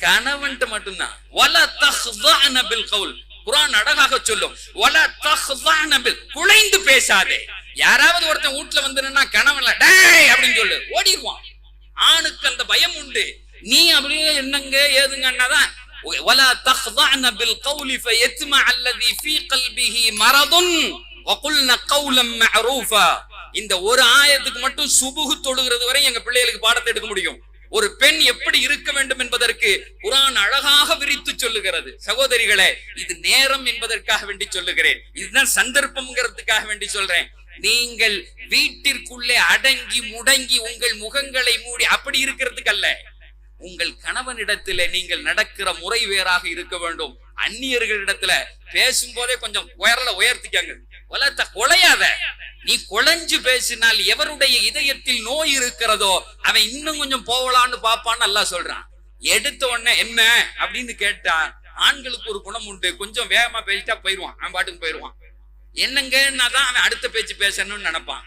கணவன்ட்டு மட்டும்தான். வல தஹ்தான பில் கவுல். குர்ஆன் அழகாக சொல்லும். வல தஹ்தான பில். குலைந்து பேசாதே. யாராவது ஒருத்தன் வீட்ல வந்துருன்னா கணவன்ல டேய்! அப்படின்னு சொல்லு. ஓடிடுவான். ஆணுக்கு அந்த பயம் உண்டு. நீ அப்படியே என்னங்க ஏதுங்கன்னாதான் வல தஹ்தான பில் கவுலி ஃபயத்மா அல்லதி ஃபீ கல்பிஹி மரதுன். வகுல்ன கவுலம் மஅரூஃபா. இந்த ஒரு ஆயத்துக்கு மட்டும் சுபுகு தொழுகிறது வரை எங்க பிள்ளைகளுக்கு பாடத்தை எடுக்க முடியும். ஒரு பெண் எப்படி இருக்க வேண்டும் என்பதற்கு குரான் அழகாக விரித்து சொல்லுகிறது. சகோதரிகளே இது நேரம் என்பதற்காக வேண்டி சொல்லுகிறேன். இதுதான் சந்தர்ப்பம்ங்கிறதுக்காக வேண்டி சொல்றேன். நீங்கள் வீட்டிற்குள்ளே அடங்கி முடங்கி உங்கள் முகங்களை மூடி அப்படி இருக்கிறதுக்கு அல்ல உங்கள் கணவனிடத்திலே நீங்கள் நடக்கிற முறை வேறாக இருக்க வேண்டும். அந்நியர்களிடத்துல பேசும்போதே கொஞ்சம் உயரல உயர்த்திக்கங்க. உலகத்தை கொலையாத நீ கொலைஞ்சு பேசினால் எவருடைய இதயத்தில் நோய் இருக்கிறதோ அவன் இன்னும் கொஞ்சம் போகலான்னு பாப்பான்னு நல்லா சொல்றான். எடுத்த உடனே என்ன அப்படின்னு கேட்டா ஆண்களுக்கு ஒரு குணம் உண்டு. கொஞ்சம் வேகமா பேசிட்டா போயிருவான். அவன் பாட்டுக்கு போயிருவான். என்னங்கன்னா தான் அவன் அடுத்த பேச்சு பேசணும்னு நினைப்பான்.